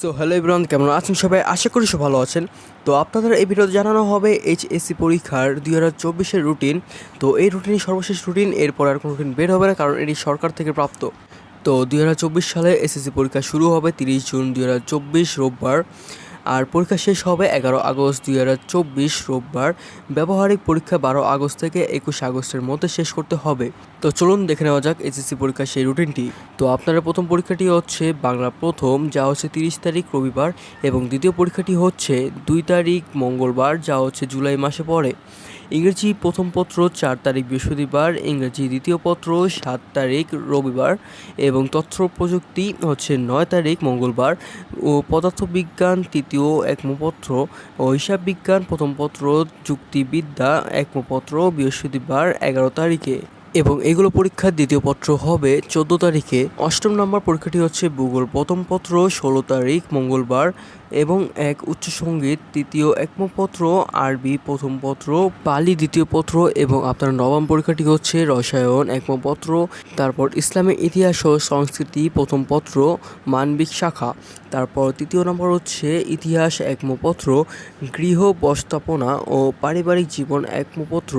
So hello Ibran কেমন আছেন সবাই? আশা করি সব ভালো আছেন। তো আপনাদের এই ভিডিওতে জানানো হবে এইচএসসি পরীক্ষার দুই হাজার চব্বিশের রুটিন তো এই রুটিনই সর্বশেষ রুটিন এরপর আর কোনো রুটিন বের হবে না, কারণ এটি সরকার থেকে প্রাপ্ত। তো দুই হাজার চব্বিশ সালে এসএসসি পরীক্ষা শুরু হবে তিরিশ জুন দুই হাজার চব্বিশ রোববার। আর পরীক্ষা শেষ হবে এগারো আগস্ট দুই হাজার চব্বিশ রোববার। ব্যবহারিক পরীক্ষা বারো আগস্ট থেকে একুশ আগস্টের মধ্যে শেষ করতে হবে। তো চলুন দেখে নেওয়া যাক এসএসসি পরীক্ষার সেই রুটিনটি। তো আপনারা প্রথম পরীক্ষাটি হচ্ছে বাংলা প্রথম, যা হচ্ছে তিরিশ তারিখ রবিবার, এবং দ্বিতীয় পরীক্ষাটি হচ্ছে দুই তারিখ মঙ্গলবার, যা হচ্ছে জুলাই মাসে পড়ে। ইংরেজি প্রথম পত্র চার তারিখ বৃহস্পতিবার, ইংরেজি দ্বিতীয় পত্র সাত তারিখ রবিবার এবং তথ্য প্রযুক্তি হচ্ছে নয় তারিখ মঙ্গলবার ও পদার্থবিজ্ঞান তৃতীয় একমপত্র ও হিসাব বিজ্ঞান প্রথম পত্র যুক্তিবিদ্যা একমপত্র বৃহস্পতিবার এগারো তারিখে। এবং এগুলো পরীক্ষার দ্বিতীয় পত্র হবে চোদ্দ তারিখে। অষ্টম নম্বর পরীক্ষাটি হচ্ছে ভূগোল। প্রথম পত্র ষোলো তারিখ, মঙ্গলবার এবং এক উচ্চ সংগীত, তৃতীয় একমপত্র আরবি প্রথম পত্র পালি দ্বিতীয় পত্র এবং আপনার নবম পরীক্ষাটি হচ্ছে রসায়ন একমপত্র তারপর ইসলামের ইতিহাস ও সংস্কৃতি প্রথম পত্র, মানবিক শাখা। তারপর তৃতীয় নম্বর হচ্ছে ইতিহাস একমপত্র, গৃহ ব্যবস্থাপনা ও পারিবারিক জীবন একমপত্র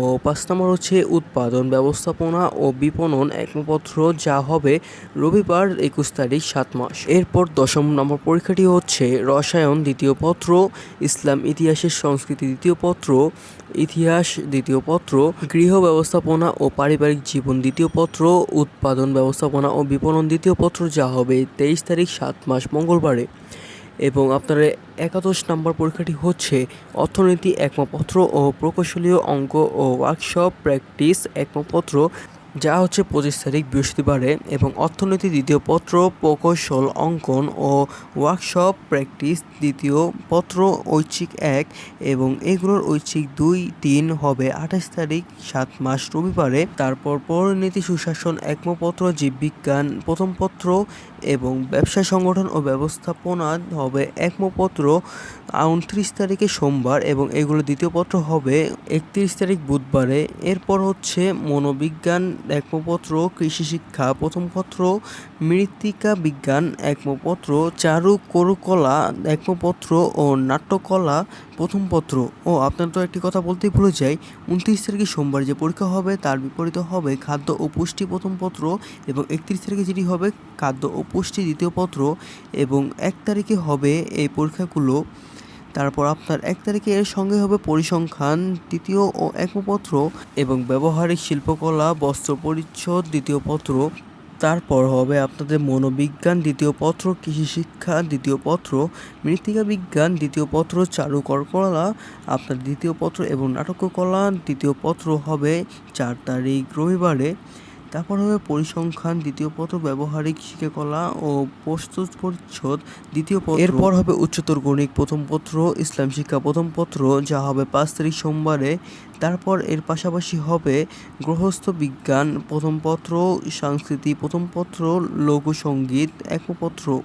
ও পাঁচ নম্বর হচ্ছে উৎপাদন ব্যবস্থাপনা ও বিপণন একমপত্র, যা হবে রবিবার একুশ তারিখ সাত মাস। এরপর দশম নম্বর পরীক্ষাটি হচ্ছে রসায়ন দ্বিতীয় পত্র, ইসলাম ইতিহাসের সংস্কৃতি দ্বিতীয় পত্র, ইতিহাস দ্বিতীয় পত্র, গৃহ ব্যবস্থাপনা ও পারিবারিক জীবন দ্বিতীয় পত্র, উৎপাদন ব্যবস্থাপনা ও বিপণন দ্বিতীয় পত্র, যা হবে তেইশ তারিখ সাত মাস। মঙ্গলবারে এবং আপনার একাদশ নম্বর পরীক্ষাটি হচ্ছে অর্থনীতি একমপত্র ও প্রকৌশলীয় অঙ্ক ও ওয়ার্কশপ প্র্যাকটিস একমপত্র যা হচ্ছে পঁচিশ তারিখ বৃহস্পতিবারে এবং অর্থনীতি দ্বিতীয় পত্র, প্রকৌশল অঙ্কন ও ওয়ার্কশপ প্র্যাকটিস দ্বিতীয় পত্র, ঐচ্ছিক এক এবং এগুলোর ঐচ্ছিক দুই তিন হবে আঠাশ তারিখ সাত মাস রবিবারে। তারপর পরিণীতি সুশাসন একমপত্র জীববিজ্ঞান প্রথম পত্র এবং ব্যবসা সংগঠন ও ব্যবস্থাপনা হবে একমপত্র উনত্রিশ তারিখে সোমবার এবং এগুলো দ্বিতীয় পত্র হবে একত্রিশ তারিখ বুধবারে। এরপর হচ্ছে মনোবিজ্ঞান একমপত্র, কৃষি শিক্ষা প্রথম পত্র, মৃত্তিকা বিজ্ঞান একমপত্র, চারু করুকলা একমপত্র ও নাট্যকলা প্রথম পত্র। ও, আপনার তো একটি কথা বলতেই ভুলে যাই। উনত্রিশ তারিখে সোমবার যে পরীক্ষা হবে তার বিপরীত হবে খাদ্য ও পুষ্টি প্রথম পত্র এবং একত্রিশ তারিখে যেটি হবে খাদ্য ও পুষ্টি দ্বিতীয় পত্র এবং এক তারিখে হবে এই পরীক্ষাগুলো। তারপর আপনার এক তারিখে এর সঙ্গে হবে পরিসংখ্যান, তৃতীয় ও একমপত্র এবং ব্যবহারিক শিল্পকলা, বস্ত্র পরিচ্ছদ দ্বিতীয় পত্র। তারপর হবে আপনাদের মনোবিজ্ঞান দ্বিতীয় পত্র, কৃষি শিক্ষা দ্বিতীয় পত্র, মৃত্তিকা বিজ্ঞান দ্বিতীয় পত্র চারুকলা আপনার দ্বিতীয় পত্র এবং নাটককলা দ্বিতীয় পত্র হবে চার তারিখ রবিবারে। তারপর হবে পরিসংখ্যান, দ্বিতীয় পত্র, ব্যবহারিক শিক্ষাকলা ও প্রস্তুত পরিচ্ছদ, দ্বিতীয় পত্র এরপর হবে উচ্চতর গণিত, প্রথম পত্র, ইসলাম শিক্ষা, প্রথম পত্র, যা হবে পাঁচ তারিখ সোমবারে। তারপর এর পাশাপাশি হবে গৃহস্থ বিজ্ঞান, প্রথম পত্র, সংস্কৃতি, প্রথম পত্র, লঘু সংগীত একপত্র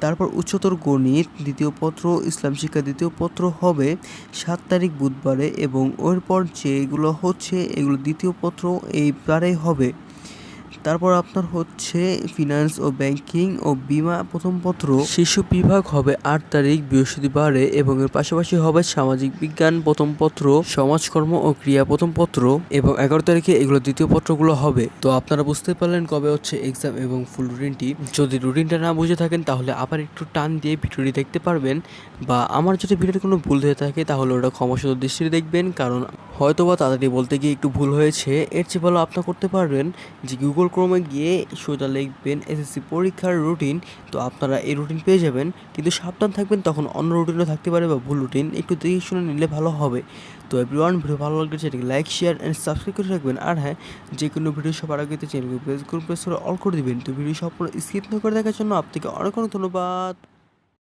তারপর উচ্চতর গণিত, দ্বিতীয় পত্র, ইসলাম শিক্ষা, দ্বিতীয় পত্র হবে সাত তারিখ বুধবারে এবং এরপর যেগুলো হচ্ছে, এগুলো দ্বিতীয় পত্র, এই হবে। তারপর আপনার হচ্ছে ফিনান্স ও ব্যাংকিং ও বিমা প্রথম পত্র। শিশু বিভাগ হবে আট তারিখ, বৃহস্পতিবারে এবং এর পাশাপাশি হবে সামাজিক বিজ্ঞান প্রথম পত্র, সমাজকর্ম ও ক্রিয়া প্রথম পত্র এবং এগারো তারিখে এগুলো দ্বিতীয় পত্রগুলো হবে। তো আপনারা বুঝতে পারলেন কবে হচ্ছে এক্সাম এবং ফুল রুটিনটি যদি রুটিনটা না বুঝে থাকেন তাহলে আবার একটু টান দিয়ে ভিডিওটি দেখতে পারবেন বা আমার যদি ভিডিওতে কোনো ভুল হয়ে থাকে তাহলে ওটা ক্ষমাসুন্দর দৃষ্টিতে দেখবেন কারণ হয়তোবা তাড়াতাড়ি বলতে গিয়ে একটু ভুল হয়েছে। এর চেয়ে ভালো আপনার করতে পারবেন যে গুগল ক্রোমে গিয়ে সোজা লিখবেন এসএসসি পরীক্ষার রুটিন তো আপনারা এই রুটিন পেয়ে যাবেন। কিন্তু সাবধান থাকবেন, তখন অন্য রুটিনও থাকতে পারে বা ভুল রুটিন একটু দেখে শুনে নিলে ভালো হবে। তো এভরিওয়ান ভিডিও ভালো লাগলে সেটাকে লাইক শেয়ার অ্যান্ড সাবস্ক্রাইব করে রাখবেন। আর হ্যাঁ যে কোনো ভিডিও সবার আগে চ্যানেলকে প্রেস করে প্রেস করে অল করে দেবেন। তো ভিডিও সম্পূর্ণ স্কিপ না করে দেখার জন্য আপনাকে অনেক অনেক ধন্যবাদ।